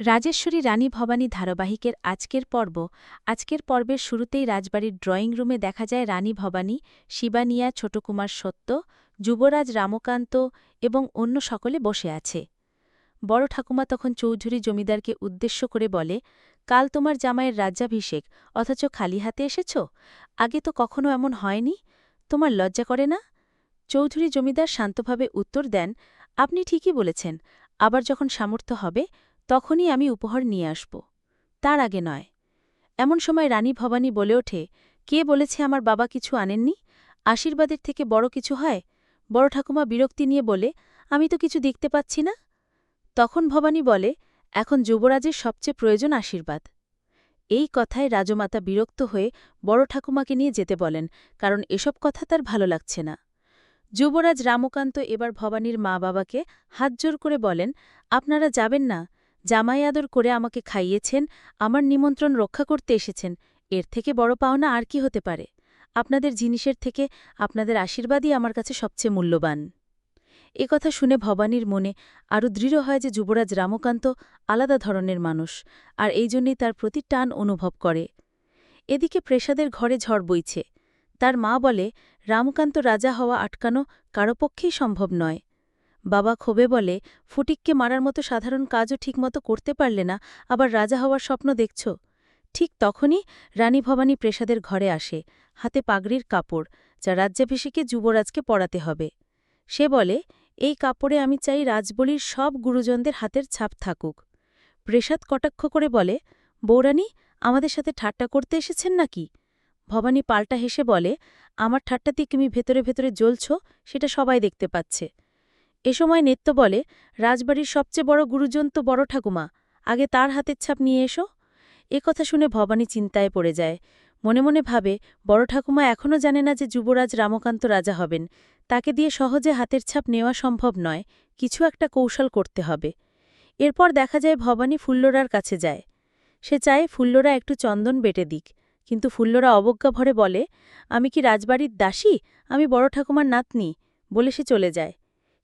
রাজেশ্বরী রানী ভবানী ধারাবাহিকের আজকের পর্ব। আজকের পর্বের শুরুতেই রাজবাড়ির ড্রয়িং রুমে দেখা যায় রানী ভবানী, শিবানিয়া ছোটকুমার সত্য, যুবরাজ রামকান্ত এবং অন্য সকলে বসে আছে। বড় ঠাকুমা তখন চৌধুরী জমিদারকে উদ্দেশ্য করে বলে, কাল তোমার জামাইয়ের রাজ্যাভিষেক, অথচ খালি হাতে এসেছ? আগে তো কখনো এমন হয়নি? তোমার লজ্জা করে না? চৌধুরী জমিদার শান্তভাবে উত্তর দেন, আপনি ঠিকই বলেছেন, আবার যখন সামর্থ্য হবে তখনই আমি উপহার নিয়ে আসব। তার আগে নয়। এমন সময় রানী ভবানী বলে ওঠে, কে বলেছে আমার বাবা কিছু আনেননি? আশীর্বাদের থেকে বড় কিছু হয়? বড় ঠাকুমা বিরক্তি নিয়ে বলে, আমি তো কিছু দেখতে পাচ্ছি না? তখন ভবানী বলে, এখন যুবরাজের সবচেয়ে প্রয়োজন আশীর্বাদ। এই কথায় রাজমাতা বিরক্ত হয়ে বড় ঠাকুমাকে নিয়ে যেতে বলেন, কারণ এসব কথা তার ভালো লাগছে না। যুবরাজ রামকান্ত এবার ভবানীর মা বাবাকে হাতজোর করে বলেন, আপনারা যাবেন না। জামাই আদর করে আমাকে খাইয়েছেন, আমার নিমন্ত্রণ রক্ষা করতে এসেছেন, এর থেকে বড় পাওনা আর কি হতে পারে? আপনাদের জিনিসের থেকে আপনাদের আশীর্বাদই আমার কাছে সবচেয়ে মূল্যবান। এ কথা শুনে ভবানীর মনে আরও দৃঢ় হয় যে যুবরাজ রামকান্ত আলাদা ধরনের মানুষ, আর এই জন্যই তার প্রতি টান অনুভব করে। এদিকে প্রেসাদের ঘরে ঝড় বইছে। তার মা বলে, রামকান্ত রাজা হওয়া আটকানো কারও পক্ষেই সম্ভব নয়। বাবা ক্ষোভে বলে, ফটিককে মারার মতো সাধারণ কাজও ঠিকমতো করতে পারলে না, আবার রাজা হওয়ার স্বপ্ন দেখছ। ঠিক তখনই রানী ভবানী প্রেসাদের ঘরে আসে, হাতে পাগড়ির কাপড়, যা রাজ্যাভিষেকে যুবরাজকে পড়াতে হবে। সে বলে, এই কাপড়ে আমি চাই রাজবলির সব গুরুজনদের হাতের ছাপ থাকুক। প্রেসাদ কটাক্ষ করে বলে, বৌরানী, আমাদের সাথে ঠাট্টা করতে এসেছেন নাকি? ভবানী পাল্টা হেসে বলে, আমার ঠাট্টাতে তুমি ভেতরে ভেতরে জ্বলছ, সেটা সবাই দেখতে পাচ্ছে। এ সময় নেত্য বলে, রাজবাড়ির সবচেয়ে বড় গুরুজন তো বড় ঠাকুমা, আগে তার হাতের ছাপ নিয়ে এসো। এ কথা শুনে ভবানী চিন্তায় পড়ে যায়। মনে মনে ভাবে, বড় ঠাকুমা এখনও জানে না যে যুবরাজ রামকান্ত রাজা হবেন। তাকে দিয়ে সহজে হাতের ছাপ নেওয়া সম্ভব নয়, কিছু একটা কৌশল করতে হবে। এরপর দেখা যায় ভবানী ফুল্লরার কাছে যায়। সে চায় ফুল্লরা একটু চন্দন বেটে দিক, কিন্তু ফুল্লরা অবজ্ঞা ভরে বলে, আমি কি রাজবাড়ির দাসী? আমি বড় ঠাকুমার নাতনি? বলে সে চলে যায়।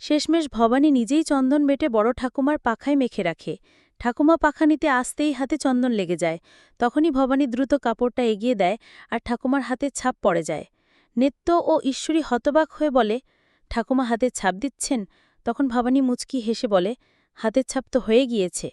শেষমেশ ভবানী নিজেই চন্দন বেটে বড় ঠাকুমার পাখায় মেখে রাখে। ঠাকুমা পাখা নিতে আসতেই হাতে চন্দন লেগে যায়। তখনই ভবানী দ্রুত কাপড়টা এগিয়ে দেয় আর ঠাকুমার হাতে ছাপ পড়ে যায়। নেত্য ও ঈশ্বরী হতবাক হয়ে বলে, ঠাকুমা হাতে ছাপ দিচ্ছেন? তখন ভবানী মুচকি হেসে বলে হাতের ছাপ তো হয়ে গিয়েছে।